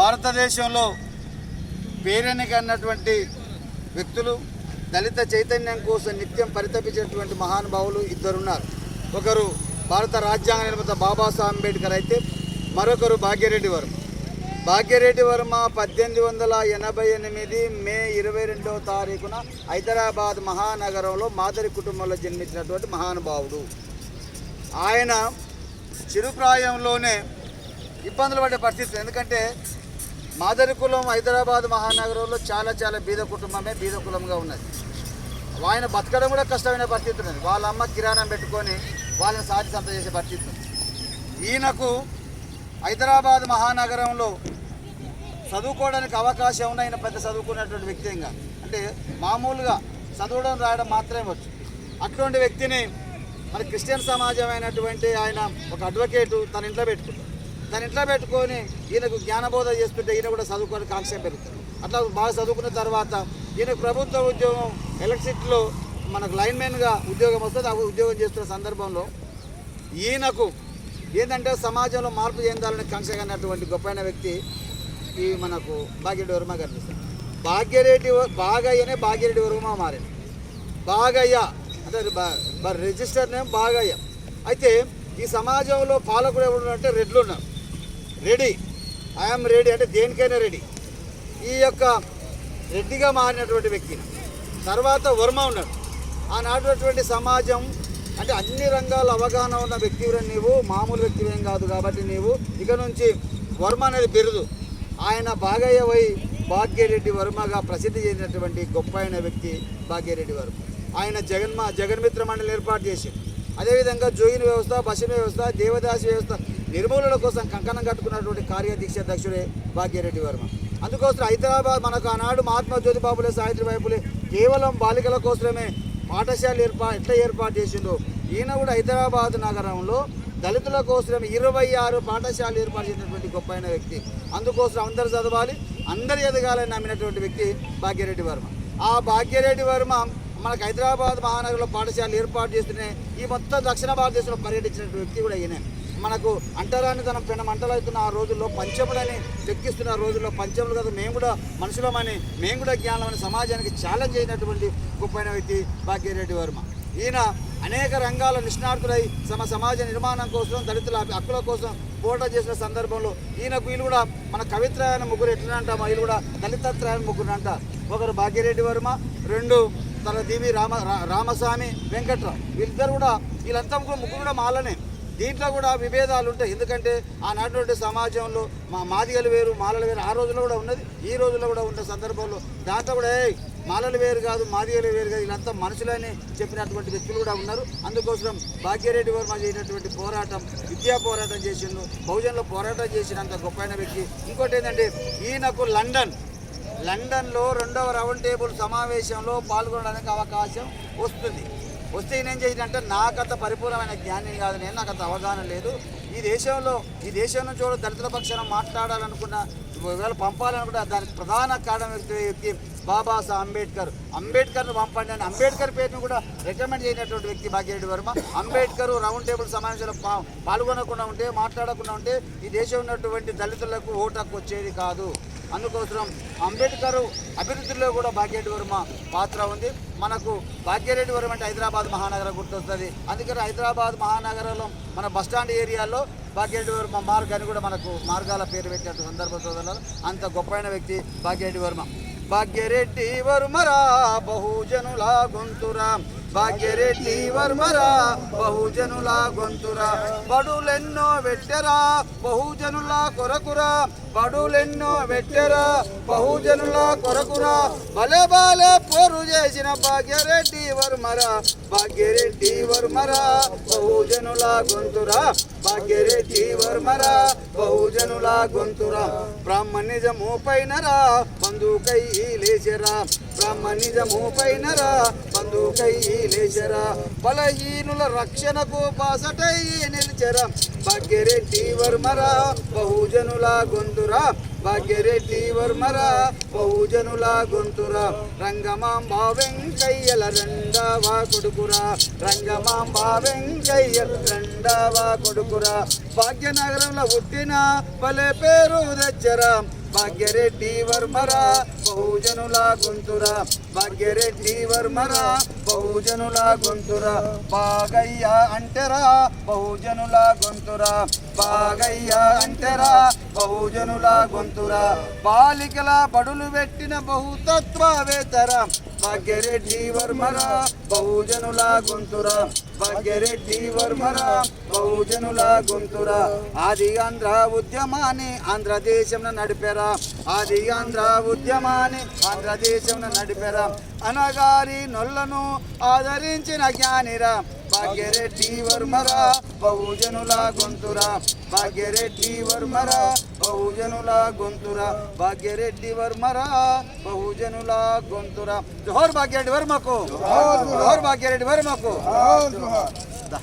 భారతదేశంలో పేరెన్నికన్నటువంటి వ్యక్తులు దళిత చైతన్యం కోసం నిత్యం పరితపించినటువంటి మహానుభావులు ఇద్దరున్నారు. ఒకరు భారత రాజ్యాంగ నిర్మాత బాబాసాహెబ్ అంబేద్కర్ అయితే మరొకరు భాగ్యరెడ్డి వర్మ భాగ్యరెడ్డి వర్మ పద్దెనిమిది వందల ఎనభై ఎనిమిది మే ఇరవై రెండవ తారీఖున హైదరాబాద్ మహానగరంలో మాదరి కుటుంబంలో జన్మించినటువంటి మహానుభావుడు. ఆయన చిరుప్రాయంలోనే ఇబ్బందులు పడే పరిస్థితి ఎందుకంటే మాదరి కులం హైదరాబాద్ మహానగరంలో చాలా చాలా బీద కుటుంబమే బీద కులంగా ఉన్నది. ఆయన బతకడం కూడా కష్టమైన పరిస్థితి ఉన్నది. వాళ్ళ అమ్మ కిరాణం పెట్టుకొని వాళ్ళని సాటి సంత చేసే పరిస్థితి ఉంది ఈయనకు హైదరాబాద్ మహానగరంలో చదువుకోవడానికి అవకాశం ఉన్న ఆయన పెద్ద చదువుకున్నటువంటి వ్యక్తి ఇంకా అంటే మామూలుగా చదవడం రాయడం మాత్రమే వచ్చు. అటువంటి వ్యక్తిని మన క్రిస్టియన్ సమాజం అయినటువంటి ఆయన ఒక అడ్వకేటు తన ఇంట్లో పెట్టుకుంటాడు. దాన్ని ఇంట్లో పెట్టుకొని ఈయనకు జ్ఞానబోధ చేస్తుంటే ఈయన కూడా చదువుకోవడానికి కాంక్ష పెరుగుతుంది. అట్లా బాగా చదువుకున్న తర్వాత ఈయనకు ప్రభుత్వ ఉద్యోగం ఎలక్ట్రిసిటీలో మనకు లైన్మెన్గా ఉద్యోగం వస్తుంది. ఆ ఉద్యోగం చేస్తున్న సందర్భంలో ఈయనకు ఏంటంటే సమాజంలో మార్పు చెందాలని కాంక్ష కన్నటువంటి గొప్పైన వ్యక్తి ఈ మనకు భాగ్యరెడ్డి వర్మ కనిపిస్తుంది భాగ్యరెడ్డి బాగయ్యనే భాగ్యరెడ్డి వర్మ మారింది బాగయ్య అంటే బ- రిజిస్టర్ నేమ్ బాగయ్య. అయితే ఈ సమాజంలో పాలకుడు ఎవరు అంటే రెడ్లు ఉన్నారు. రెడీ. ఐఎమ్ రెడీ అంటే దేనికైనా రెడీ ఈ యొక్క రెడ్డిగా మారినటువంటి వ్యక్తిని తర్వాత వర్మ ఉన్నాడు. ఆనాటువంటి సమాజం అంటే అన్ని రంగాల అవగాహన ఉన్న వ్యక్తివి నీవు? మామూలు వ్యక్తివేం కాదు కాబట్టి నీవు. ఇక నుంచి వర్మ అనేది బిరుదు ఆయన బాగయ్య వై భాగ్యరెడ్డి వర్మగా ప్రసిద్ధి చెందినటువంటి గొప్ప అయిన వ్యక్తి భాగ్యరెడ్డి వర్మ. ఆయన జగన్మ జగన్మిత్ర మండలి ఏర్పాటు చేసి అదేవిధంగా జోయిన్ వ్యవస్థ బసిన వ్యవస్థ దేవదాసి వ్యవస్థ నిర్మూలన కోసం కంకణం కట్టుకున్నటువంటి కార్యదీక్ష అధ్యక్షుడే భాగ్యరెడ్డి వర్మ. అందుకోసం హైదరాబాద్ మనకు ఆనాడు మహాత్మా జ్యోతిబాబులే సావిత్రిబాయి కేవలం బాలికల కోసమే పాఠశాల ఏర్పా ఎట్లా ఏర్పాటు చేసిండో ఈయన కూడా హైదరాబాద్ నగరంలో దళితుల కోసం ఇరవై ఆరు పాఠశాలలు ఏర్పాటు చేసినటువంటి గొప్ప అయిన వ్యక్తి. అందుకోసం అందరు చదవాలి అందరు ఎదగాలని నమ్మినటువంటి వ్యక్తి భాగ్యరెడ్డి వర్మ. ఆ భాగ్యరెడ్డి వర్మ మనకు హైదరాబాద్ మహానగరంలో పాఠశాలలు ఏర్పాటు చేస్తూనే ఈ మొత్తం దక్షిణ భారతదేశంలో పర్యటించినటువంటి వ్యక్తి కూడా ఈయనే. మనకు అంటరాని తన పెన మంటలవుతున్న ఆ రోజుల్లో పంచములని లెక్కిస్తున్న ఆ రోజుల్లో పంచములు కదా మేము కూడా మనుషులమని మేము కూడా జ్ఞానం అని సమాజానికి ఛాలెంజ్ అయినటువంటి గొప్పైన వ్యక్తి భాగ్యరెడ్డి వర్మ. ఈయన అనేక రంగాల నిష్ణాతులై తమ సమాజ నిర్మాణం కోసం దళితుల హక్కుల కోసం పోట చేసిన సందర్భంలో ఈయనకు వీళ్ళు కూడా మన కవిత్రాయన ముగ్గురు ఎట్లా అంటామో వీళ్ళు కూడా దళితత్రాయన ముగ్గురు అంట ఒకరు భాగ్యరెడ్డి వర్మ రెండు తన దేవి రామ రామస్వామి వెంకట్రావు. వీళ్ళిద్దరు కూడా వీళ్ళంతా ముగ్గురు కూడా మాలనే. దీంట్లో కూడా విభేదాలు ఉంటాయి. ఎందుకంటే ఆనాటి సమాజంలో మా మాదిగలు వేరు మాలలు వేరు ఆ రోజుల్లో కూడా ఉన్నది ఈ రోజుల్లో కూడా ఉన్న సందర్భంలో దాంట్లో కూడా "ఏయ్, మాలలు వేరు కాదు మాదిగలు వేరు కాదు వీళ్ళంతా మనుషులని చెప్పినటువంటి వ్యక్తులు కూడా ఉన్నారు. అందుకోసం భాగ్యరెడ్డి వర్మ చేసినటువంటి పోరాటం విద్యా పోరాటం చేసిండు బహుజన్లో పోరాటం చేసినంత గొప్పైన వ్యక్తి. ఇంకోటి ఏంటంటే ఈయనకు లండన్ లండన్లో రెండవ రౌండ్ టేబుల్ సమావేశంలో పాల్గొనడానికి అవకాశం వస్తుంది. వస్తే ఈయన ఏం చేయాలంటే నాకంత పరిపూర్ణమైన జ్ఞానం కాదు నేను నాకు అంత అవగాహన లేదు. ఈ దేశంలో ఈ దేశం నుంచి కూడా దళితుల పక్షాన మాట్లాడాలనుకున్న ఒకవేళ పంపాలనుకుంటే దానికి ప్రధాన కారణం వ్యక్తి వ్యక్తి బాబాసాహెబ్ అంబేద్కర్. అంబేద్కర్ను పంపండి అని అంబేద్కర్ పేరును కూడా రికమెండ్ చేయనటువంటి వ్యక్తి భాగ్యరెడ్డి వర్మ. అంబేద్కర్ రౌండ్ టేబుల్ సమావేశంలో పాల్గొనకుండా ఉంటే మాట్లాడకుండా ఉంటే ఈ దేశం ఉన్నటువంటి దళితులకు ఓటు వచ్చేది కాదు. అందుకోసం అంబేద్కర్ అభివృద్ధిలో కూడా భాగ్యరెడ్డి వర్మ పాత్ర ఉంది. మనకు భాగ్యరెడ్డి వర్మ అంటే హైదరాబాద్ మహానగరం గుర్తొస్తుంది. అందుకని హైదరాబాద్ మహానగరంలో మన బస్టాండ్ ఏరియాలో భాగ్యరెడ్డి వర్మ మార్గ్ అని కూడా మనకు మార్గాల పేరు పెట్టినట్టు సందర్భంలో అంత గొప్పైన వ్యక్తి భాగ్యరెడ్డి వర్మ. భాగ్యరెడ్డి వర్మరా బహుజనుల గొంతురా భాగ్యరెడ్డి వర్మరా బహుజనుల గొంతురా. బడులెన్నో వెట్టరా బహుజనుల కొరకురా. బడులెన్నో వెట్టరా బహుజనుల కొరకురా. బలే బాలే పోరు చేసిన భాగ్యరెడ్డి వర్మరా. భాగ్యరెడ్డి వర్మరా బహుజనుల గొంతురా. భాగ్యరెడ్డి వర్మరా బహుజనుల గొంతురా. బ్రాహ్మణిజము పైనరా బంధుకై లేచరా. బ్రాహ్మణిజము పైనరా బంధుకై లేచరా బలహీనుల రక్షణకు బాసటై నిలిచరా. భాగ్యరెడ్డి వర్మరా బహుజనుల గొంతురా. భాగ్యరెడ్డి వర్మరా బహుజనుల గొంతురా. రంగమాంబ వెంకయ్యల రెండవ కొడుకురా. రంగమాంబ వెంకయ్యల రెండవ కొడుకురా. భాగ్యనగరంలో పుట్టిన పలే పేరు తెచ్చరా. భాగ్యరెడ్డి వర్మరా బహుజనుల గొంతురా. భాగ్యరెడ్డి వర్మరా బహుజనుల గొంతురా. బాగయ్య అంటరా బహుజనుల గొంతురా. బాగయ్య అంటరా బహుజనుల గొంతురా. బాలికల బడులు పెట్టిన బహుతత్వవేతరా భాగ్యరెడ్డి వర్మరా బహుజనుల గొంతురా. భాగ్యరెడ్డి వర్మరా బహుజనుల గొంతురా. ఆది ఆంధ్ర ఉద్యమాన్ని ఆంధ్రదేశంలో నడిపారా. ఆది ఆంధ్ర ఉద్యమాన్ని ఆంధ్రదేశంలో నడిపారా. అనగారి నొల్లను ఆదరించిన జ్ఞానిరా. భాగ్యరెడ్డి వర్మరా బహుజనుల గొంతురా. భాగ్యరెడ్డి వర్మరా బహుజనుల గొంతురా భాగ్యరెడ్డి వర్మరా బహుజనుల గొంతురా జోహర్ భాగ్యరెడ్డి వర్మకు జోహర్ భాగ్యరెడ్డి వర్మకు జోహార్